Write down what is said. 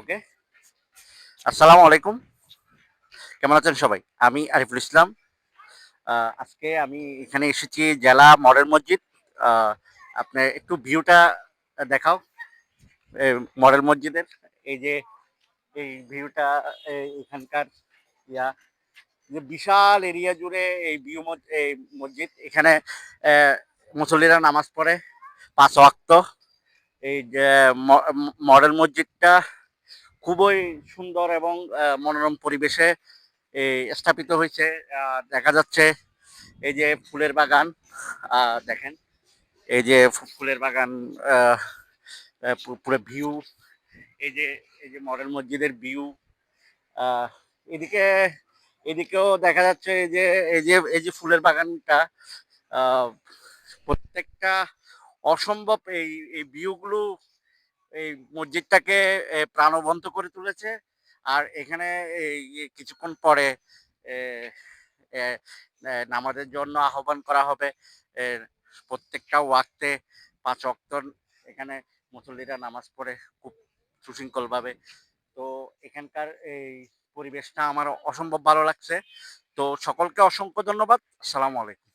ওকে? আসসালামু আলাইকুম। কেমন আছেন সবাই? আমি আরিফুল ইসলাম। আজকে আমি এখানে এসেছি জেলা মডেল মসজিদ। আহ, আপনি একটু ভিউটা দেখাও মডেল মসজিদের। এই যে এই ভিউটা এখানকার ইয়া যে বিশাল এরিয়া জুড়ে এই ভিউ এই মসজিদ। এখানে মুসল্লিরা নামাজ পড়ে পাঁচ ওয়াক্ত। এই যে মডেল মসজিদটা খুবই সুন্দর এবং মনোরম পরিবেশে স্থাপিত হয়েছে। দেখা যাচ্ছে এই যে ফুলের বাগান দেখেন। এই যে ফুলের বাগান পুরো ভিউ। এই যে এই যে মডেল মসজিদের ভিউ। এদিকে, এদিকেও দেখা যাচ্ছে এই যে এই যে এই যে ফুলের বাগানটা প্রত্যেকটা অসম্ভব এই এই ভিউগুলো এই মসজিদটাকে প্রাণবন্ত করে তুলেছে। আর এখানে কিছুক্ষণ পরে নামাজের জন্য আহ্বান করা হবে। প্রত্যেকটা ওয়াক্তে পাঁচ অক্ত এখানে মুসল্লিরা নামাজ পড়ে খুব সুশৃঙ্খলভাবে। তো এখানকার এই পরিবেশটা আমার অসম্ভব ভালো লাগছে। তো সকলকে অসংখ্য ধন্যবাদ। আসসালামু আলাইকুম।